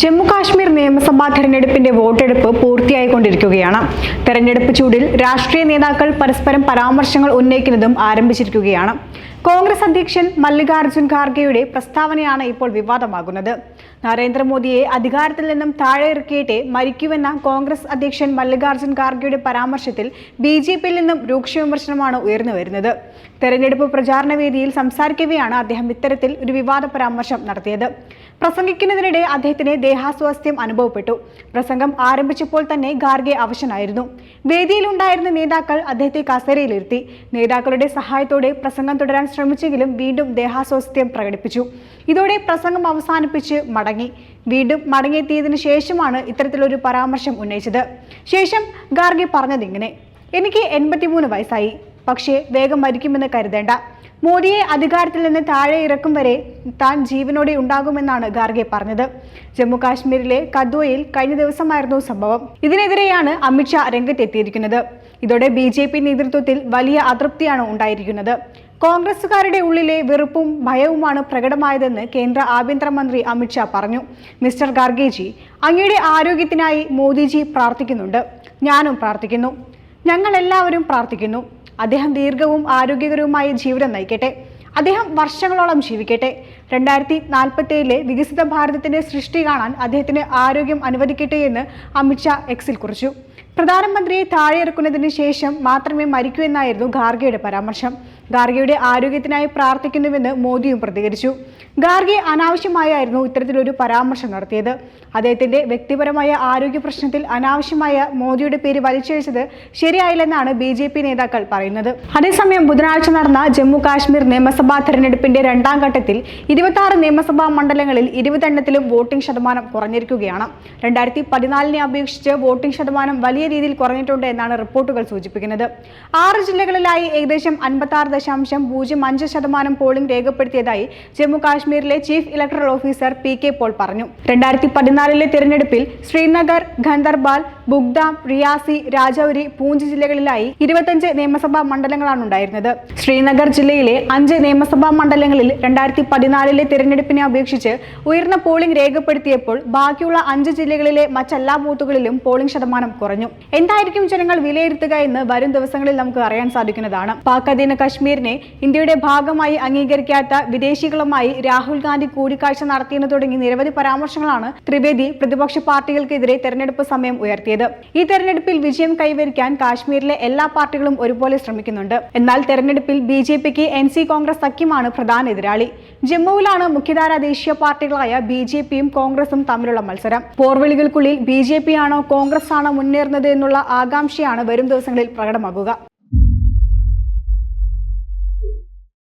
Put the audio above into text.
ജമ്മു കാശ്മീർ നിയമസഭാ തെരഞ്ഞെടുപ്പിന്റെ വോട്ടെടുപ്പ് പൂർത്തിയായിക്കൊണ്ടിരിക്കുകയാണ്. തെരഞ്ഞെടുപ്പ് ചൂടിൽ രാഷ്ട്രീയ നേതാക്കൾ പരസ്പരം പരാമർശങ്ങൾ ഉന്നയിക്കുന്നതും ആരംഭിച്ചിരിക്കുകയാണ്. കോൺഗ്രസ് അധ്യക്ഷൻ മല്ലികാർജുൻ ഖാർഗെയുടെ പ്രസ്താവനയാണ് ഇപ്പോൾ വിവാദമാകുന്നത്. നരേന്ദ്രമോദിയെ അധികാരത്തിൽ നിന്നും താഴെ ഇറക്കിയിട്ടേ മരിക്കുമെന്ന കോൺഗ്രസ് അധ്യക്ഷൻ മല്ലികാർജുൻ ഖാർഗെയുടെ പരാമർശത്തിൽ ബി ജെ പിയിൽ നിന്നും രൂക്ഷ വിമർശനമാണ് ഉയർന്നു വരുന്നത്. തെരഞ്ഞെടുപ്പ് പ്രചാരണ വേദിയിൽ സംസാരിക്കവെയാണ് അദ്ദേഹം ഇത്തരത്തിൽ ഒരു വിവാദ പരാമർശം നടത്തിയത്. പ്രസംഗിക്കുന്നതിനിടെ അദ്ദേഹത്തിന് ദേഹാസ്വാസ്ഥ്യം അനുഭവപ്പെട്ടു. പ്രസംഗം ആരംഭിച്ചപ്പോൾ തന്നെ ഗാർഗെ അവശനായിരുന്നു. വേദിയിലുണ്ടായിരുന്ന നേതാക്കൾ അദ്ദേഹത്തെ കസേരയിലിരുത്തി. നേതാക്കളുടെ സഹായത്തോടെ പ്രസംഗം തുടരാൻ ശ്രമിച്ചെങ്കിലും വീണ്ടും ദേഹാസ്വാസ്ഥ്യം പ്രകടിപ്പിച്ചു. ഇതോടെ പ്രസംഗം അവസാനിപ്പിച്ച് മടങ്ങി. വീണ്ടും മടങ്ങിയെത്തിയതിനു ശേഷമാണ് ഇത്തരത്തിലൊരു പരാമർശം ഉന്നയിച്ചത്. ശേഷം ഗാർഗെ പറഞ്ഞതിങ്ങനെ എനിക്ക് എൺപത്തിമൂന്ന് വയസ്സായി. പക്ഷേ വേഗം മരിക്കുമെന്ന് കരുതേണ്ട. മോദിയെ അധികാരത്തിൽ നിന്ന് താഴെ ഇറക്കും വരെ താൻ ജീവനോടെ ഉണ്ടാകുമെന്നാണ് ഗാർഗെ പറഞ്ഞത്. ജമ്മു കാശ്മീരിലെ കദ്വയിൽ കഴിഞ്ഞ ദിവസമായിരുന്നു സംഭവം. ഇതിനെതിരെയാണ് അമിത്ഷാ രംഗത്തെത്തിയിരിക്കുന്നത്. ഇതോടെ ബി ജെ പി നേതൃത്വത്തിൽ വലിയ അതൃപ്തിയാണ് ഉണ്ടായിരിക്കുന്നത്. കോൺഗ്രസുകാരുടെ ഉള്ളിലെ വെറുപ്പും ഭയവുമാണ് പ്രകടമായതെന്ന് കേന്ദ്ര ആഭ്യന്തരമന്ത്രി അമിത്ഷാ പറഞ്ഞു. മിസ്റ്റർ ഗാർഗേജി അങ്ങയുടെ ആരോഗ്യത്തിനായി മോദിജി പ്രാർത്ഥിക്കുന്നുണ്ട്. ഞാനും പ്രാർത്ഥിക്കുന്നു. ഞങ്ങളെല്ലാവരും പ്രാർത്ഥിക്കുന്നു. അദ്ദേഹം ദീർഘവും ആരോഗ്യകരവുമായ ജീവിതം നയിക്കട്ടെ. അദ്ദേഹം വർഷങ്ങളോളം ജീവിക്കട്ടെ. രണ്ടായിരത്തി നാൽപ്പത്തി ഏഴിലെ വികസിത ഭാരതത്തിന്റെ സൃഷ്ടി കാണാൻ അദ്ദേഹത്തിന് ആരോഗ്യം അനുവദിക്കട്ടെ എന്ന് അമിത്ഷാ എക്സിൽ കുറിച്ചു. പ്രധാനമന്ത്രിയെ താഴെ ഇറക്കുന്നതിന് ശേഷം മാത്രമേ മരിക്കൂ എന്നായിരുന്നു ഖാർഗെയുടെ പരാമർശം. ഖാർഗെയുടെ ആരോഗ്യത്തിനായി പ്രാർത്ഥിക്കുന്നുവെന്ന് മോദിയും പ്രതികരിച്ചു. ഖാർഗെ അനാവശ്യമായായിരുന്നു ഇത്തരത്തിലൊരു പരാമർശം നടത്തിയത്. അദ്ദേഹത്തിന്റെ വ്യക്തിപരമായ ആരോഗ്യ പ്രശ്നത്തിൽ അനാവശ്യമായ മോദിയുടെ പേര് വലിച്ചഴിച്ചത് ശരിയായില്ലെന്നാണ് ബി ജെ പി നേതാക്കൾ പറയുന്നത്. അതേസമയം ബുധനാഴ്ച നടന്ന ജമ്മു കാശ്മീർ നിയമസഭാ തെരഞ്ഞെടുപ്പിന്റെ രണ്ടാം ഘട്ടത്തിൽ ഇരുപത്തി ആറ് നിയമസഭാ മണ്ഡലങ്ങളിൽ ഇരുപതെണ്ണത്തിലും വോട്ടിംഗ് ശതമാനം കുറഞ്ഞിരിക്കുകയാണ്. രണ്ടായിരത്തി പതിനാലിനെ അപേക്ഷിച്ച് വോട്ടിംഗ് ശതമാനം വലിയ രീതിയിൽ കുറഞ്ഞിട്ടുണ്ട് എന്നാണ് റിപ്പോർട്ടുകൾ സൂചിപ്പിക്കുന്നത്. ആറ് ജില്ലകളിലായി ഏകദേശം അൻപത്തി ആറ് ദശാംശം പൂജ്യം അഞ്ച് ശതമാനം പോളിംഗ് രേഖപ്പെടുത്തിയതായി ജമ്മു കാശ്മീരിലെ chief electoral officer P K Paul പറഞ്ഞു. രണ്ടായിരത്തി പതിനാലിലെ തിരഞ്ഞെടുപ്പിൽ ശ്രീനഗർ ഖന്ദർബാൽ ബുഗ്ദാം റിയാസി രാജൌരി പൂഞ്ച് ജില്ലകളിലായി ഇരുപത്തഞ്ച് നിയമസഭാ മണ്ഡലങ്ങളാണ് ഉണ്ടായിരുന്നത് ശ്രീനഗർ ജില്ലയിലെ അഞ്ച് നിയമസഭാ മണ്ഡലങ്ങളിൽ രണ്ടായിരത്തി പതിനാലിലെ തിരഞ്ഞെടുപ്പിനെ അപേക്ഷിച്ച് ഉയർന്ന പോളിംഗ് രേഖപ്പെടുത്തിയപ്പോൾ ബാക്കിയുള്ള അഞ്ച് ജില്ലകളിലെ മറ്റെല്ലാ ബൂത്തുകളിലും പോളിംഗ് ശതമാനം കുറഞ്ഞു. എന്തായിരിക്കും ജനങ്ങൾ വിലയിരുത്തുക എന്ന് വരും ദിവസങ്ങളിൽ നമുക്ക് അറിയാൻ സാധിക്കുന്നതാണ്. പാക് അധീന കശ്മീരിനെ ഇന്ത്യയുടെ ഭാഗമായി അംഗീകരിക്കാത്ത വിദേശികളുമായി രാഹുൽ ഗാന്ധി കൂടിക്കാഴ്ച നടത്തിയെന്ന് തുടങ്ങി നിരവധി പരാമർശങ്ങളാണ് ത്രിവേദി പ്രതിപക്ഷ പാർട്ടികൾക്കെതിരെ തെരഞ്ഞെടുപ്പ് സമയം ഉയർത്തിയത്. ഈ തെരഞ്ഞെടുപ്പിൽ വിജയം കൈവരിക്കാൻ കാശ്മീരിലെ എല്ലാ പാർട്ടികളും ഒരുപോലെ ശ്രമിക്കുന്നുണ്ട്. എന്നാൽ തെരഞ്ഞെടുപ്പിൽ ബി ജെ പിക്ക് എൻ സി കോൺഗ്രസ് സഖ്യമാണ് പ്രധാന എതിരാളി. ജമ്മുവിലാണ് മുഖ്യധാര ദേശീയ പാർട്ടികളായ ബി ജെ പിയും കോൺഗ്രസും തമ്മിലുള്ള മത്സരം. പോർവിളികൾക്കുള്ളിൽ ബി ജെ പി ആണോ കോൺഗ്രസ് ആണോ മുന്നേറുന്നത് എന്നുള്ള ആകാംക്ഷയാണ് വരും ദിവസങ്ങളിൽ പ്രകടമാകുക